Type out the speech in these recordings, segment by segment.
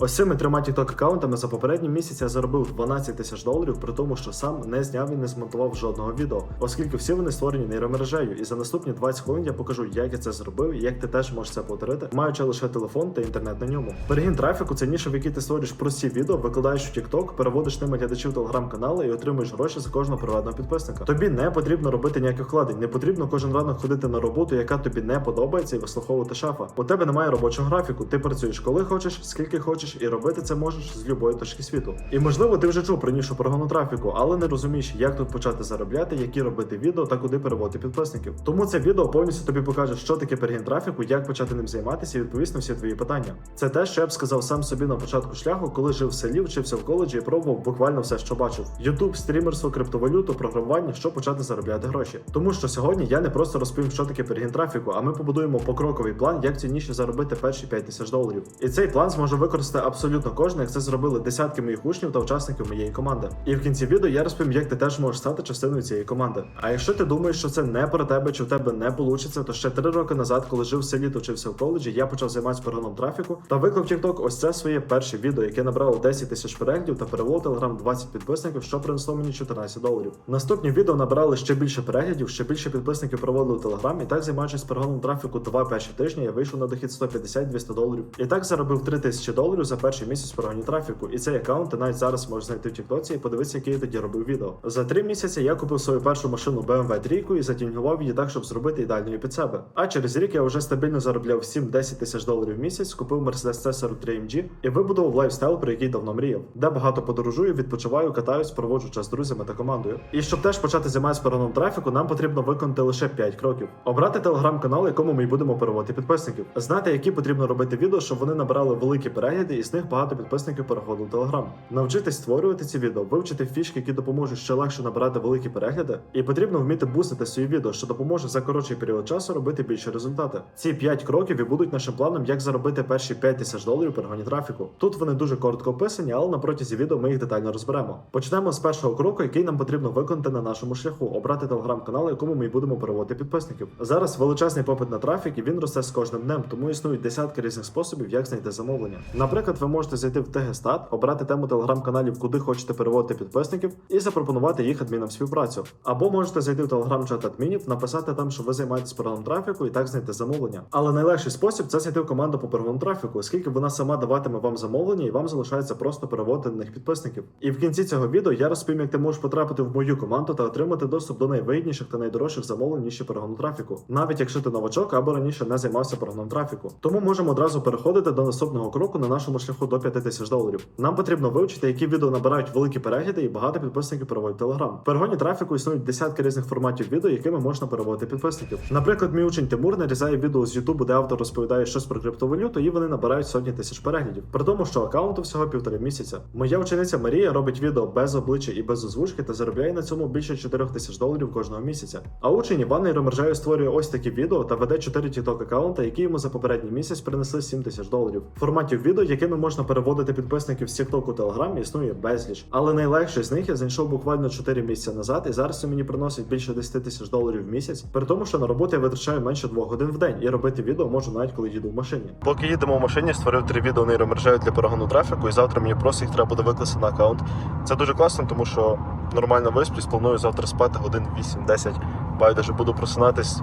Ось цими трьома TikTok аккаунтами за попередні місяці я заробив 12 тисяч доларів, при тому, що сам не зняв і не змонтував жодного відео, оскільки всі вони створені нейромережею. І за наступні 20 хвилин я покажу, як я це зробив і як ти теж можеш це повторити, маючи лише телефон та інтернет на ньому. Перегін трафіку це ніша, в якій ти створюєш прості відео, викладаєш у TikTok, переводиш ними глядачів телеграм-канали і отримуєш гроші за кожного приватного підписника. Тобі не потрібно робити ніяких вкладень, не потрібно кожен ранок ходити на роботу, яка тобі не подобається, і вислуховувати шафа. У тебе немає робочого графіку. Ти працюєш коли хочеш, скільки хочеш, і робити це можеш з любої точки світу. І можливо, ти вже чув про нішу прогону трафіку, але не розумієш, як тут почати заробляти, які робити відео та куди переводити підписників. Тому це відео повністю тобі покаже, що таке перегін трафіку, як почати ним займатися і відповість на всі твої питання. Це те, що я б сказав сам собі на початку шляху, коли жив в селі, вчився в коледжі і пробував буквально все, що бачив: Ютуб, стрімерство, криптовалюту, програмування, що почати заробляти гроші. Тому що сьогодні я не просто розповім, що таке перегін трафіку, а ми побудуємо покроковий план, як цій ніші заробити перші 5 тисяч доларів. І цей план зможе використати абсолютно кожен, як це зробили десятки моїх учнів та учасників моєї команди. І в кінці відео я розповім, як ти теж можеш стати частиною цієї команди. А якщо ти думаєш, що це не про тебе чи в тебе не вийде, то ще три роки назад, коли жив в селі та вчився в коледжі, я почав займатися прогоном трафіку та виклав TikTok ось це своє перше відео, яке набрало 10 тисяч переглядів та перевело телеграм 20 підписників, що принесло мені 14 доларів. Наступні відео набрали ще більше переглядів, ще більше підписників проводили в телеграм, і так займаючись прогоном трафіку два перші тижні, я вийшов на дохід 150-200 доларів. І так заробив 3 тисячі доларів за перший місяць прогоні трафіку. І цей аккаунт ти навіть зараз можеш знайти в Тіктоці і подивитися, який я тоді робив відео. За три місяці я купив свою першу машину BMW 3 і затюнгував її так, щоб зробити ідеальною під себе. А через рік я вже стабільно заробляв 7-10 тисяч доларів в місяць, купив Mercedes C43 AMG і вибудував лайфстайл, про який давно мріяв, де багато подорожую, відпочиваю, катаюсь, проводжу час з друзями та командою. І щоб теж почати займатися прогоном трафіку, нам потрібно виконати лише 5 кроків: обрати телеграм-канал, якому ми й будемо переводити підписників, знати, які потрібно робити відео, щоб вони набирали великі перегляди, і з них багато підписників переходило в телеграм. Навчитись створювати ці відео, вивчити фішки, які допоможуть ще легше набирати великі перегляди, і потрібно вміти бустити свої відео, що допоможе за коротший період часу робити більші результати. Ці 5 кроків і будуть нашим планом, як заробити перші 5 тисяч доларів при гоні трафіку. Тут вони дуже коротко описані, але на протязі відео ми їх детально розберемо. Почнемо з першого кроку, який нам потрібно виконати на нашому шляху: обрати телеграм-канал, якому ми будемо переводити підписників. Зараз величезний попит на трафік, і він росте з кожним днем, тому існують десятки різних способів, як знайти замовлення. Наприклад, ви можете зайти в Тегестат, обрати тему телеграм-каналів, куди хочете переводити підписників, і запропонувати їх адмінам співпрацю. Або можете зайти в телеграм-чат адмінів, написати там, що ви займаєтесь програмом трафіку, і так знайти замовлення. Але найлегший спосіб це зайти в команду по програму трафіку, оскільки вона сама даватиме вам замовлення, і вам залишається просто переводити на них підписників. І в кінці цього відео я розповім, як ти можеш потрапити в мою команду та отримати доступ до найвигідніших та найдорожчих замовлень ніші програму трафіку, навіть якщо ти новачок або раніше не займався програмом трафіку. Тому можемо одразу переходити до наступного кроку на нашому шляху до 5 тисяч доларів. Нам потрібно вивчити, які відео набирають великі перегляди і багато підписників переводять в Телеграм. В перегоні трафіку існують десятки різних форматів відео, якими можна переводити підписників. Наприклад, мій учень Тимур нарізає відео з Ютубу, де автор розповідає щось про криптовалюту, і вони набирають сотні тисяч переглядів. При тому, що аккаунту всього півтори місяця. Моя учениця Марія робить відео без обличчя і без озвучки та заробляє на цьому більше 4 тисяч доларів кожного місяця. А учень Іван нейромережею створює ось такі відео та веде 4 TikTok аккаунта, які йому за попередній місяць принесли 7 тисяч доларів. Форматів відео, якими можна переводити підписників з TikTok у Telegram, існує безліч. Але найлегший з них я знайшов буквально 4 місяці назад, і зараз це мені приносить більше 10 тисяч доларів в місяць. При тому, що на роботу я витрачаю менше 2 годин в день і робити відео можу навіть коли їду в машині. Поки їдемо в машині, створив три відео нейромережею для перегону трафіку, і завтра мені просто їх треба буде викласти на аккаунт. Це дуже класно, тому що нормально висплюсь, планую завтра спати годин 8-10. Байдуже буду просинатись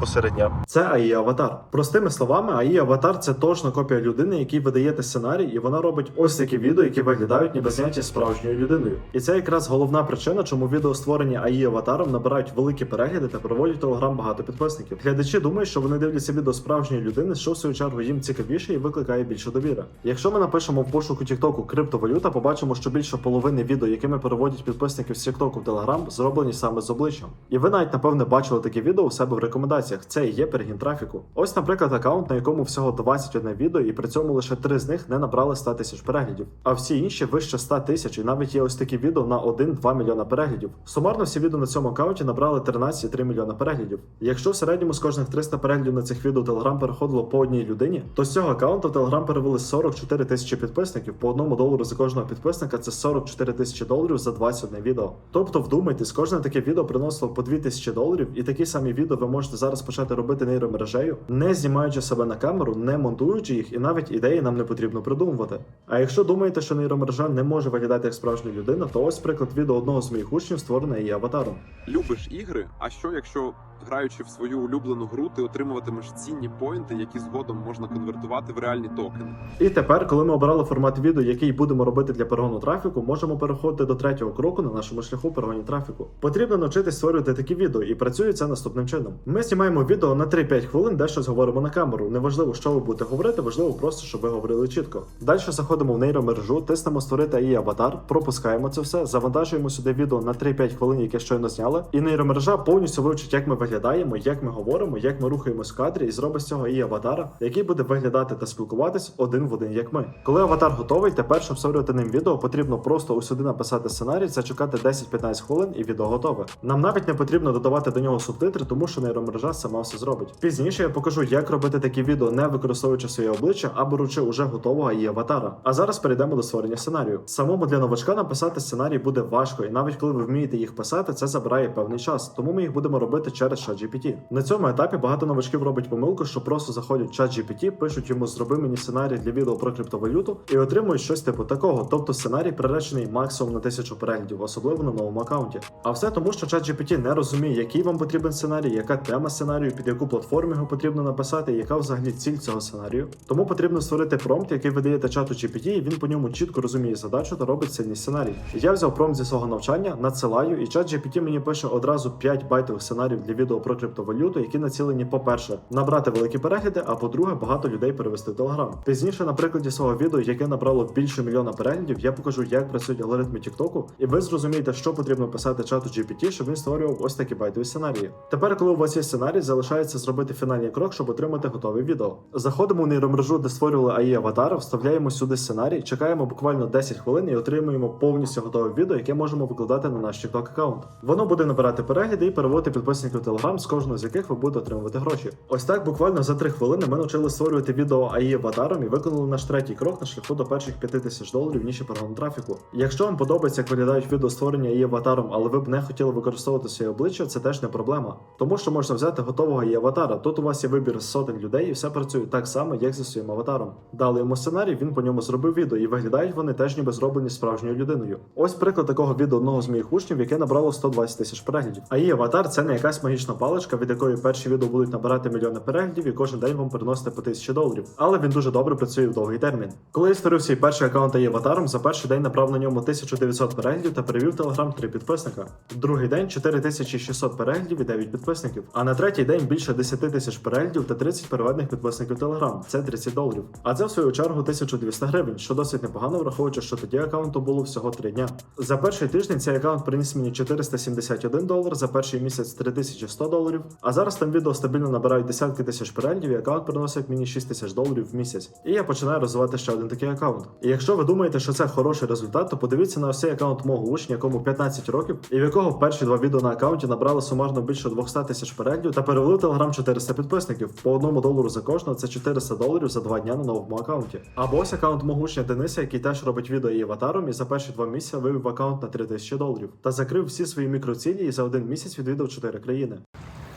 посеред дня. Це АІ Аватар. Простими словами, АІ Аватар це точно копія людини, якій видаєте сценарій, і вона робить ось такі відео, які виглядають ніби зняті справжньою людиною. І це якраз головна причина, чому відео створені АІ Аватаром набирають великі перегляди та проводять телеграм багато підписників. Глядачі думають, що вони дивляться відео справжньої людини, що в свою чергу їм цікавіше і викликає більше довіри. Якщо ми напишемо в пошуку TikTok криптовалюта, побачимо, що більше половини відео, якими переводять підписників з TikTok в Telegram, зроблені саме з обличчям. І ви навіть напевне бачили такі відео у себе в рекомендаціях. Це і є перегін трафіку. Ось, наприклад, аккаунт, на якому всього 21 відео, і при цьому лише 3 з них не набрали 100 тисяч переглядів. А всі інші вище 100 тисяч, і навіть є ось такі відео на 1-2 мільйона переглядів. Сумарно всі відео на цьому аккаунті набрали 13,3 мільйона переглядів. Якщо в середньому з кожних 300 переглядів на цих відео Telegram переходило по одній людині, то з цього аккаунту в Telegram перевели 44 тисячі підписників по одному долару за кожного підписника. Це 44 тисячі доларів за 21 відео. Тобто, вдумайтесь, кожне таке відео приносило по 2 тисячі доларів, і такі самі відео ви можете зараз зараз почати робити нейромережею, не знімаючи себе на камеру, не монтуючи їх, і навіть ідеї нам не потрібно придумувати. А якщо думаєте, що нейромережа не може виглядати як справжня людина, то ось приклад відео одного з моїх учнів створене її аватаром. Любиш ігри? А що якщо граючи в свою улюблену гру, ти отримуватимеш цінні поінти, які згодом можна конвертувати в реальні токени? І тепер, коли ми обрали формат відео, який будемо робити для перегону трафіку, можемо переходити до третього кроку на нашому шляху перегоні трафіку. Потрібно навчитись створювати такі відео, і працює це наступним чином. Ми знімаємо відео на 3-5 хвилин, де щось говоримо на камеру. Неважливо, що ви будете говорити, важливо просто, щоб ви говорили чітко. Далі заходимо в нейромережу, тиснемо створити її аватар, пропускаємо це все, завантажуємо сюди відео на 3-5 хвилин, яке щойно зняли, і нейромережа повністю вивчить, як ми виглядаємо, як ми говоримо, як ми рухаємось в кадрі, і зробить з цього її аватара, який буде виглядати та спілкуватись один в один, як ми. Коли аватар готовий, тепер, щоб створювати ним відео, потрібно просто усюди написати сценарій, зачекати 10-15 хвилин, і відео готове. Нам навіть не потрібно додавати до нього субтитри, тому що нейромережа сама все зробить. Пізніше я покажу, як робити такі відео, не використовуючи своє обличчя, а беручи уже готового її аватара. А зараз перейдемо до створення сценарію. Самому для новачка написати сценарій буде важко, і навіть коли ви вмієте їх писати, це забирає певний час. Тому ми їх будемо робити через ChatGPT. На цьому етапі багато новачків робить помилку, що просто заходять в ChatGPT, пишуть йому зроби мені сценарій для відео про криптовалюту і отримують щось типу такого. Тобто сценарій приречений максимум на тисячу переглядів, особливо на новому аккаунті. А все тому, що ChatGPT не розуміє, який вам потрібен сценарій, яка тема сценарію, під яку платформу його потрібно написати, і яка взагалі ціль цього сценарію. Тому потрібно створити промпт, який ви даєте чату GPT, і він по ньому чітко розуміє задачу та робить сильний сценарій. Я взяв промпт зі свого навчання, надсилаю, і чат GPT мені пише одразу 5 байтових сценаріїв для відео про криптовалюту, які націлені, по-перше, набрати великі перегляди, а по-друге, багато людей перевести в Telegram. Пізніше, на прикладі свого відео, яке набрало більше мільйона переглядів, я покажу, як працюють алгоритми TikTok, і ви зрозумієте, що потрібно писати чату GPT, щоб він створював ось такі байтові сценарії. Тепер, коли у вас є сценарій, залишається зробити фінальний крок, щоб отримати готове відео. Заходимо в нейромережу, де створювали AI аватара, вставляємо сюди сценарій, чекаємо буквально 10 хвилин і отримуємо повністю готове відео, яке можемо викладати на наш TikTok аккаунт. Воно буде набирати перегляди і переводити підписників в Telegram, з кожного з яких ви будете отримувати гроші. Ось так буквально за 3 хвилини ми навчили створювати відео AI аватаром і виконали наш третій крок на шляху до перших 5 тисяч доларів ніші перегону трафіку. Якщо вам подобається, як виглядають відео створення AI аватаром, але ви б не хотіли використовувати своє обличчя, це теж не проблема. Тому що можна взяти готового AI аватара. Тут у вас є вибір з сотень людей, і все працює так само, як зі своїм аватаром. Дали йому сценарій, він по ньому зробив відео, і виглядають вони теж ніби зроблені справжньою людиною. Ось приклад такого відео одного з моїх учнів, яке набрало 120 тисяч переглядів. А її аватар це не якась магічна паличка, від якої перші відео будуть набирати мільйони переглядів і кожен день вам приносити по тисячі доларів. Але він дуже добре працює в довгий термін. Коли я створив свій перший аккаунт її аватаром, за перший день набрав на ньому 1900 переглядів та перевів Telegram 3 підписника. Другий день 4600 переглядів і 9 підписників. А на третій день більше 10 тисяч переглядів та 30 переведених підписників Telegram. Це 30 доларів. А це в свою чергу 1200 гривень, що досить непогано, враховуючи, що тоді аккаунту було всього 3 дня. За перший тиждень цей аккаунт приніс мені 471 долар, за перший місяць 3100 доларів. А зараз там відео стабільно набирають десятки тисяч переглядів, і аккаунт приносить мені 6 тисяч доларів в місяць. І я починаю розвивати ще один такий аккаунт. І якщо ви думаєте, що це хороший результат, то подивіться на цей аккаунт мого учня, якому 15 років, і в якого перші два відео на аккаунті набрали сумарно більше 200 тисяч переглядів та перевели Telegram 400 підписників. По одному долару за кожного це 400 доларів за два дня на новому аккаунті. Або ось аккаунт мого учня Дениса, який теж робить відео і аватаром, і за перші два місяці вивів аккаунт на 3000 доларів та закрив всі свої мікроцілі і за один місяць відвідав 4 країни.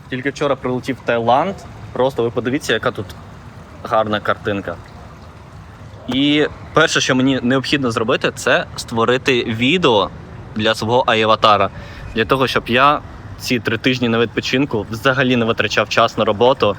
Тільки вчора прилетів Таїланд. Просто ви подивіться, яка тут гарна картинка. І перше, що мені необхідно зробити, це створити відео для свого аватара. Для того, щоб я ці три тижні на відпочинку взагалі не витрачав час на роботу.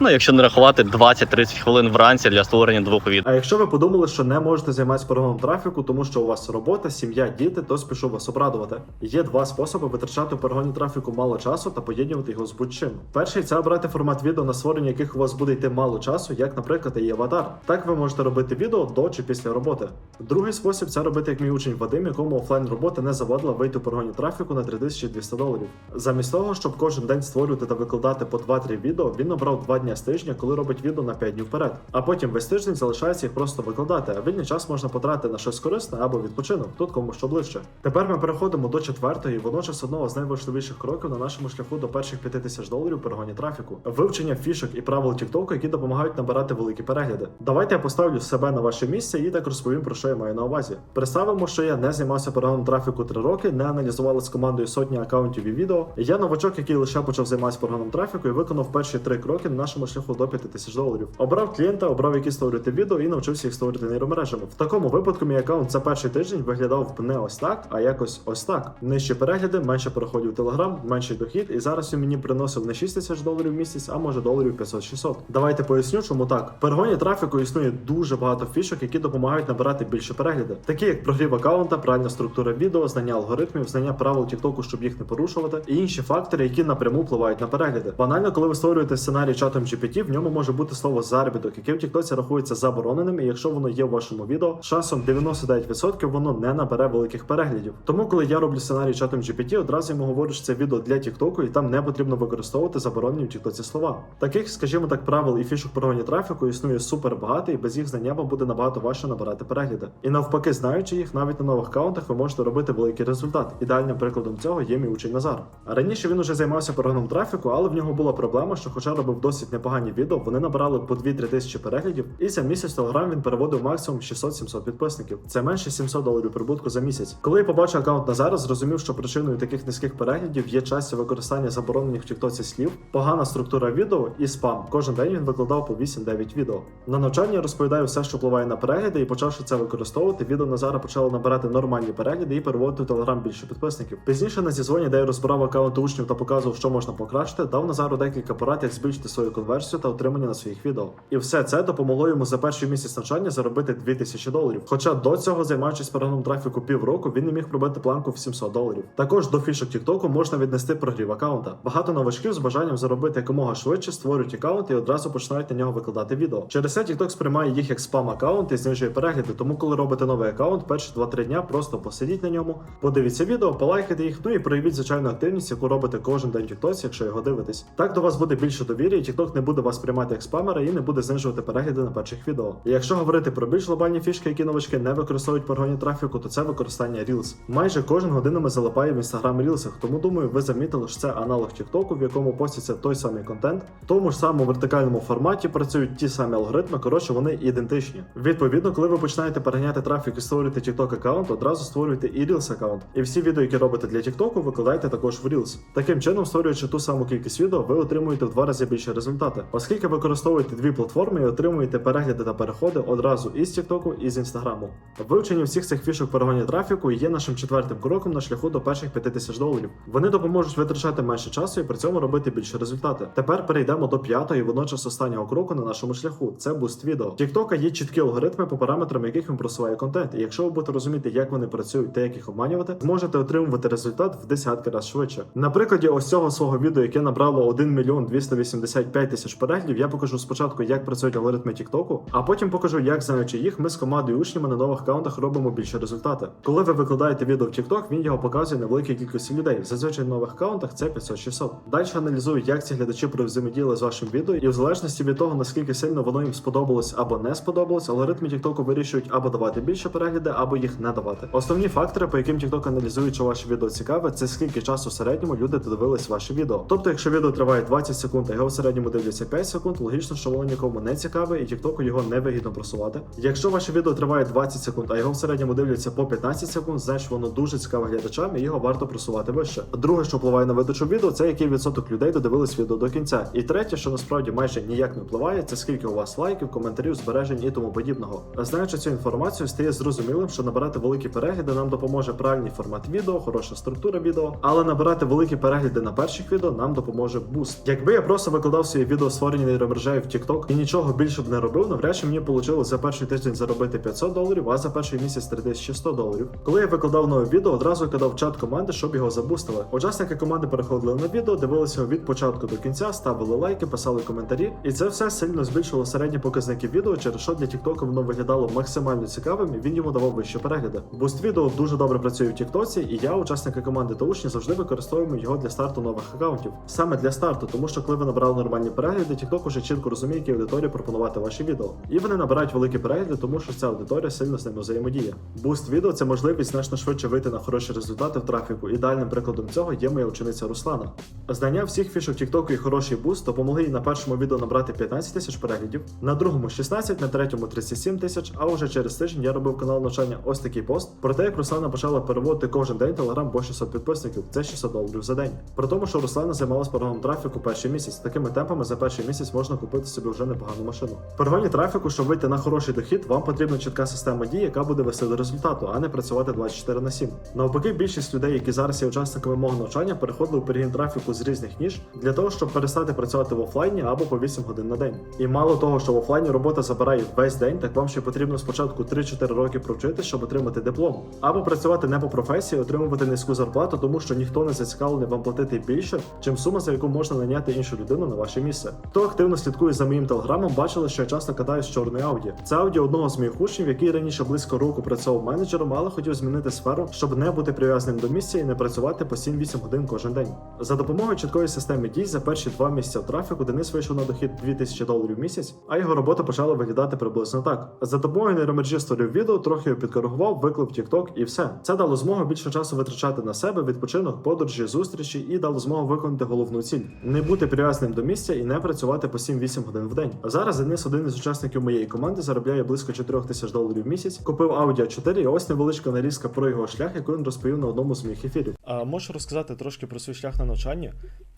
Ну, якщо не рахувати 20-30 хвилин вранці для створення двох відео. А якщо ви подумали, що не можете займатися перегоном трафіку, тому що у вас робота, сім'я, діти, то спішу вас обрадувати. Є два способи витрачати у перегоні трафіку мало часу та поєднувати його з будь-чим. Перший це обрати формат відео, на створення яких у вас буде йти мало часу, як, наприклад, і аватар. Так ви можете робити відео до чи після роботи. Другий спосіб це робити як мій учень Вадим, якому офлайн робота не завадила вийти у перегоні трафіку на 3200 доларів. Замість того, щоб кожен день створювати та викладати по 2-3 відео, він обрав 2 дні дня з тижня, коли робить відео на 5 днів вперед. А потім весь тиждень залишається їх просто викладати, а вільний час можна потратити на щось корисне або відпочинок, тут кому що ближче. Тепер ми переходимо до четвертої, і водночас одного з найважливіших кроків на нашому шляху до перших 5 тисяч доларів при гоні трафіку. Вивчення фішок і правил TikTok, які допомагають набирати великі перегляди. Давайте я поставлю себе на ваше місце і так розповім про що я маю на увазі. Представимо, що я не займався перегоном трафіку 3 роки, не аналізували з командою сотні акаунтів і відео. Я новачок, який лише почав займатися перегоном трафіку і виконав перші три кроки на нашому шляху до 5 тисяч доларів. Обрав клієнта, обрав які створювати відео і навчився їх створити нейромережами. В такому випадку мій акаунт за перший тиждень виглядав б не ось так, а якось ось так. Нижчі перегляди, менше переходів Telegram, менший дохід, і зараз він мені приносив не 6 тисяч доларів в місяць, а може доларів 500-600. Давайте поясню, чому так. В перегоні трафіку існує дуже багато фішок, які допомагають набирати більше перегляди, такі як прогрів акаунта, правильна структура відео, знання алгоритмів, знання правил TikTok, щоб їх не порушувати, і інші фактори, які напряму впливають на перегляди. Банально, коли ви створюєте сценарій чатом GPT, в ньому може бути слово заробіток, яке в TikTok рахується забороненим, і якщо воно є в вашому відео, шансом 99% воно не набере великих переглядів. Тому, коли я роблю сценарій чатом GPT, одразу йому говорю, що це відео для TikTok, і там не потрібно використовувати заборонені в TikTok слова. Таких, скажімо так, правил і фішок прогоні трафіку існує супер багато, і без їх знання вам буде набагато важче набирати перегляди. І навпаки, знаючи їх, навіть на нових аккаунтах ви можете робити великий результат. Ідеальним прикладом цього є мій учень Назар. Раніше він уже займався прогоном трафіку, але в нього була проблема, що, хоча робив досить непогані відео, вони набирали по 2-3 тисячі переглядів, і за місяць Telegram він переводив максимум 600-700 підписників. Це менше 700 доларів прибутку за місяць. Коли я побачив аккаунт Назара, зрозумів, що причиною таких низьких переглядів є часті використання заборонених в TikTok слів, погана структура відео і спам. Кожен день він викладав по 8-9 відео. На навчанні я розповідаю все, що впливає на перегляди, і почавши це використовувати, відео Назара почало набирати нормальні перегляди і переводити в Telegram більше підписників. Пізніше на зізвоні, де я розбирав аккаунти учнів та показував, що можна покращити, дав Назару декілька порад, як збільшити свою конверсію та отримання на своїх відео. І все це допомогло йому за перший місяць навчання заробити 2000 доларів. Хоча до цього, займаючись перегоном трафіку півроку, він не міг пробити планку в 700 доларів. Також до фішок TikTok можна віднести прогрів аккаунта. Багато новачків з бажанням заробити якомога швидше створюють аккаунт і одразу починають на нього викладати відео. Через це TikTok сприймає їх як спам аккаунт і знижує перегляди. Тому, коли робите новий аккаунт, перші 2-3 дня просто посидіть на ньому, подивіться відео, полайкайте їх, ну і проявіть звичайну активність, яку робите кожен день в якщо його дивитесь. Так до вас буде більше довір'я, і TikTok не буде вас приймати як спамера і не буде знижувати перегляди на перших відео. І якщо говорити про більш глобальні фішки, які новачки не використовують прогоні трафіку, то це використання Reels. Майже кожен годинами залипає в Instagram Reels, тому думаю, ви замітили, що це аналог TikTok, в якому поститься той самий контент, в тому ж самому вертикальному форматі працюють ті самі алгоритми. Коротше, вони ідентичні. Відповідно, коли ви починаєте переганяти трафік і створюєте TikTok аккаунт, одразу створюйте і Reels аккаунт. І всі відео, які робите для TikTok, викладайте також в Reels. Таким чином, створюючи ту саму кількість відео, ви отримуєте в два рази більше результати, оскільки використовуєте дві платформи і отримуєте перегляди та переходи одразу із TikTok і з Instagram. Вивчення всіх цих фішок перегоні трафіку є нашим четвертим кроком на шляху до перших 5 тисяч доларів. Вони допоможуть витрачати менше часу і при цьому робити більше результати. Тепер перейдемо до п'ятого і водночас останнього кроку на нашому шляху. Це буст відео. TikTok є чіткі алгоритми, по параметрам яких він просуває контент. І якщо ви будете розуміти, як вони працюють та як їх обманювати, зможете отримувати результат в десятки разів швидше. На прикладі ось цього свого відео, яке набрало 1 мільйон 285 тисяч переглядів, я покажу спочатку, як працюють алгоритми TikTok, а потім покажу, як знаючи їх, ми з командою учнями на нових аккаунтах робимо більше результати. Коли ви викладаєте відео в TikTok, він його показує невеликій кількості людей. Зазвичай на нових аккаунтах це 500-600. Далі аналізую, як ці глядачі взаємодіяли з вашим відео, і в залежності від того, наскільки сильно воно їм сподобалось або не сподобалось, алгоритми TikTok вирішують або давати більше перегляди, або їх не давати. Основні фактори, по яким TikTok аналізує, чи ваше відео цікаве, це скільки часу в середньому люди додивились ваше відео. Тобто, якщо відео триває 20 секунд, а його в середньому дивляться 5 секунд, логічно, що воно нікому не цікаве, і TikTok його не вигідно просувати. Якщо ваше відео триває 20 секунд, а його в середньому дивляться по 15 секунд, значить воно дуже цікаве глядачам і його варто просувати вище. Друге, що впливає на видачу відео, це який відсоток людей додивились відео до кінця. І третє, що насправді майже ніяк не впливає, це скільки у вас лайків, коментарів, збережень і тому подібного. Знаючи цю інформацію, стає зрозумілим, що набирати великі перегляди нам допоможе правильний формат відео, хороша структура відео, але набирати великі перегляди на перших відео нам допоможе буст. Якби я просто викладав свої відео створені нейромережею в TikTok і нічого більше б не робив, навряд чи мені вийшло за перший тиждень заробити 500 доларів, а за перший місяць 3100 доларів. Коли я викладав нове відео, одразу кидав чат команди, щоб його забустили. Учасники команди переходили на відео, дивилися від початку до кінця, ставили лайки, писали коментарі, і це все сильно збільшило середні показники відео, через що для TikTok воно виглядало максимально цікавим, і він йому давав вищі перегляди. Буст відео дуже добре працює в TikTok, і я, учасники команди та учні, завжди використовуємо його для старту нових аккаунтів. Саме для старту, тому що коли ви набрали нормальні перегляди, TikTok уже чітко розуміє, які аудиторії пропонувати ваші відео. І вони набирають великі перегляди, тому що ця аудиторія сильно з ними взаємодіє. Буст відео це можливість значно швидше вийти на хороші результати в трафіку. Ідеальним прикладом цього є моя учениця Руслана. Знання всіх фішок TikTok і хороший буст допомогли їй на першому відео набрати 15 тисяч переглядів, на другому 16, на третьому 37 тисяч. А уже через тиждень я робив канал навчання ось такий пост про те, як Руслана почала переводити кожен день телеграм по 600 підписників. Це 600 доларів за день. При тому, що Руслана займалась програмом трафіку перший місяць. Такими темпами за перший місяць можна купити собі вже непогану машину. В трафіку, щоб вийти на хороший дохід, вам потрібна чітка система дій, яка буде вести до результату, а не працювати 24 на 7. Навпаки, більшість людей, які зараз є учасниками мого навчання, переходили у перегін трафіку з різних ніж для того, щоб перестати працювати в офлайні або по 8 годин на день. І мало того, що в офлайні робота забирає весь день, так вам ще потрібно спочатку 3-4 роки провчитись, щоб отримати диплом, або працювати не по професії, отримувати низьку зарплату, тому що ніхто не зацікавлений вам платити більше, чим сума, за яку можна наняти іншу людину на ваше місце. Хто активно слідкує за моїм телеграмом, бачили, що я часто катаюсь з чорної ауді. Це ауді одного з моїх учнів, який раніше близько року працював менеджером, але хотів змінити сферу, щоб не бути прив'язаним до місця і не працювати по 7-8 годин кожен день. За допомогою чіткої системи дій за перші два місяці трафіку Денис вийшов на дохід 2000 доларів в місяць, а його робота почала виглядати приблизно так. За допомогою нейромережі створив відео, трохи його підкоригував, виклав TikTok і все. Це дало змогу більше часу витрачати на себе, відпочинок, подорожі, зустрічі і дало змогу виконати головну ціль не бути прив'язаним до місця і не працювати по 7-8 годин в день. А Зараз Денис, один із учасників моєї команди, заробляє близько 4 тисяч доларів в місяць. Купив Audi 4 і ось невеличка нарізка про його шлях, яку він розповів на одному з моїх ефірів. А можеш розказати трошки про свій шлях на навчання?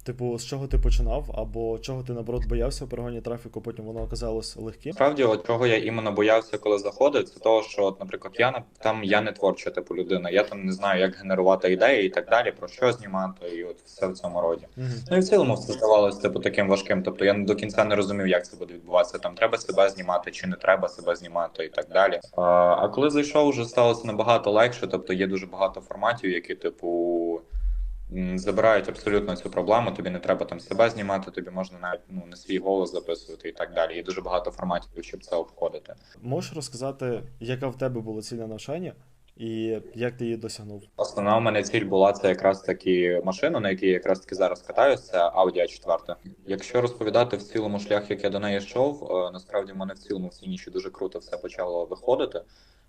Типу, з чого ти починав, або чого ти наоборот боявся в перегоні трафіку, потім воно оказалось легким? Насправді, от чого я іменно боявся, коли заходив, це того, що, от, наприклад, я на- там я не творча типу людина. Я там не знаю, як генерувати ідеї і так далі, про що знімати, і от все в цьому роді. Угу. Ну і в цілому все здавалося типу таким важким. Тобто я до кінця не розумів, як це буде відбуватися. Там треба себе знімати чи не треба себе знімати, і так далі. А, а коли зайшов, вже сталося набагато легше. Тобто є дуже багато форматів, які, типу. Забирають абсолютно цю проблему. Тобі не треба там себе знімати, тобі можна навіть ну не свій голос записувати і так далі. Є дуже багато форматів, щоб це обходити. Можеш розказати, яка в тебе була ціль на навчання і як ти її досягнув? Основна у мене ціль була це якраз таки машина, на якій я якраз таки зараз катаюся, Audi a 4 Якщо розповідати в цілому шлях, як я до неї йшов, е, насправді в мене в цілому в фініші дуже круто все почало виходити.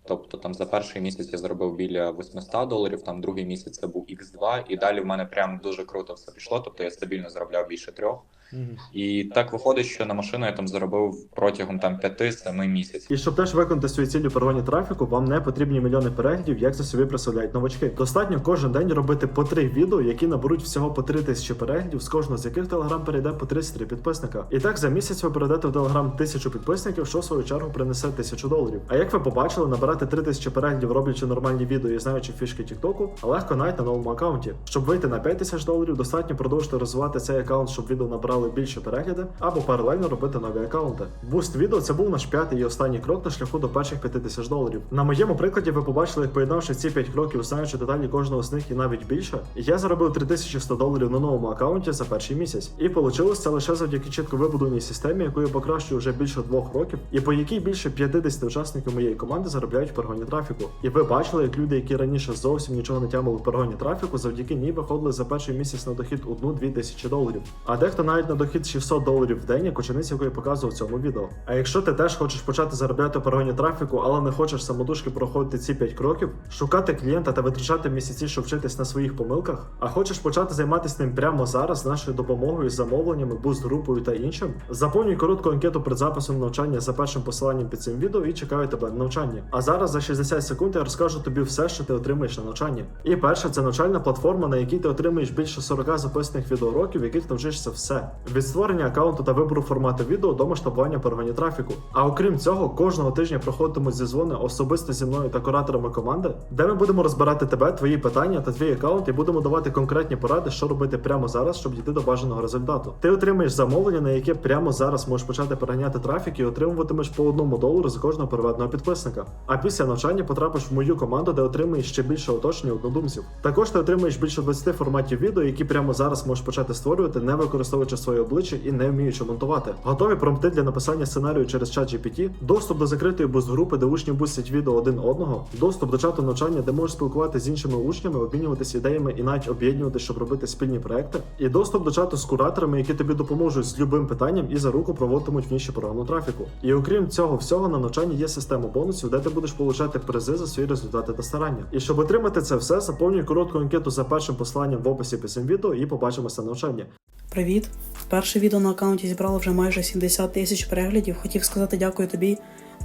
Тобто там за перший місяць я заробив біля 800 доларів, там другий місяць це був X2, і далі в мене прям дуже круто все пішло. Тобто я стабільно заробляв більше трьох. Угу. І так виходить, що на машину я там заробив протягом там 5-7 місяців. І щоб теж виконати свої цілі в перегоні трафіку, вам не потрібні мільйони переглядів, як це собі представляють новачки. Достатньо кожен день робити по три відео, які наберуть всього по три тисячі переглядів, з кожного з яких телеграм перейде по 33 підписника. І так за місяць ви перейдете в телеграм тисячу підписників, що в свою чергу принесе тисячу доларів. А як ви побачили, набирати три тисячі переглядів, роблячи нормальні відео і знаючи фішки Тіктоку, легко навіть на новому аккаунті. Щоб вийти на 5 тисяч доларів, достатньо продовжити розвивати цей аккаунт, щоб відео набрали більше перегляди, або паралельно робити нові аккаунти. Буст відео це був наш п'ятий і останній крок на шляху до перших 5 тисяч доларів. На моєму прикладі ви побачили, як поєднавши ці 5 кроків, знаючи деталі кожного з них і навіть більше, я заробив 3100 доларів на новому аккаунті за перший місяць. І вийшло це лише завдяки чітко вибудованій системі, яку я покращую вже більше двох років, і по якій більше 50 учасників моєї команди заробляють в перегоні трафіку. І ви бачили, як люди, які раніше зовсім нічого не тямили в перегоні трафіку, завдяки ній виходили за перший місяць на дохід 1-2 тисячі доларів. А дехто навіть на дохід 600 доларів в день, як учениця, яку я показував в цьому відео. А якщо ти теж хочеш почати заробляти перегоні трафіку, але не хочеш самотужки проходити ці 5 кроків, шукати клієнта та витрачати місяці, щоб вчитись на своїх помилках, а хочеш почати займатися ним прямо зараз з нашою допомогою, замовленнями, буст-групою та іншим, заповнюй коротку анкету перед записом навчання за першим посиланням під цим відео і чекаю тебе на навчання. А зараз за 60 секунд я розкажу тобі все, що ти отримаєш на навчанні. І перше, це навчальна платформа, на якій ти отримаєш більше 40 записаних відеоуроків, в яких навчишся все від створення аккаунту та вибору формату відео до масштабування перегоні трафіку. А окрім цього, кожного тижня проходитимуть зізвони особисто зі мною та кураторами команди, де ми будемо розбирати тебе, твої питання та твій аккаунт, і будемо давати конкретні поради, що робити прямо зараз, щоб дійти до бажаного результату. Ти отримаєш замовлення, на яке прямо зараз можеш почати переганяти трафік і отримуватимеш по одному долару за кожного переведеного підписника. А після навчання потрапиш в мою команду, де отримаєш ще більше оточення однодумців. Також ти отримаєш більше 20 форматів відео, які прямо зараз можеш почати створювати, не використовуючи своє обличчя і не вміючи монтувати. Готові промпти для написання сценарію через чат GPT, доступ до закритої буст-групи, де учні бустять відео один одного, доступ до чату навчання, де можеш спілкуватися з іншими учнями, обмінюватися ідеями і навіть об'єднуватися, щоб робити спільні проекти, і доступ до чату з кураторами, які тобі допоможуть з любим питанням і за руку проводитимуть в ніші програмного трафіку. І окрім цього всього, на навчанні є система бонусів, де ти будеш получати призи за свої результати та старання. І щоб отримати це все, заповнюй коротку анкету за першим посиланням в описі під цим відео і побачимося на навчанні. Привіт! Перше відео на аккаунті зібрало вже майже 70 тисяч переглядів. Хотів сказати дякую тобі,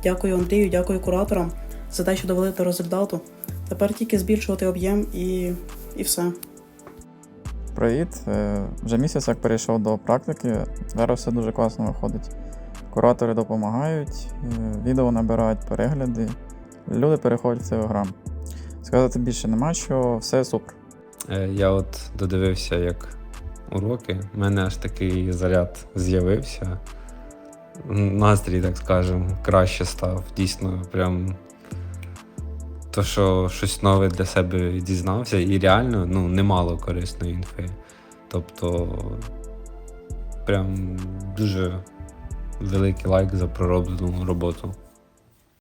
дякую Андрію, дякую кураторам за те, що довели до результату. Тепер тільки збільшувати об'єм і, і все. Привіт. Е, Вже місяць як перейшов до практики. Зараз все дуже класно виходить. Куратори допомагають, е, відео набирають перегляди, люди переходять в Телеграм. Сказати більше нема що, все супер. Е, Я от додивився, як уроки. У мене аж такий заряд з'явився. Настрій, так скажемо, краще став. Дійсно, прям то, що щось нове для себе дізнався, і реально ну, немало корисної інфи. Тобто, прям дуже великий лайк за пророблену роботу.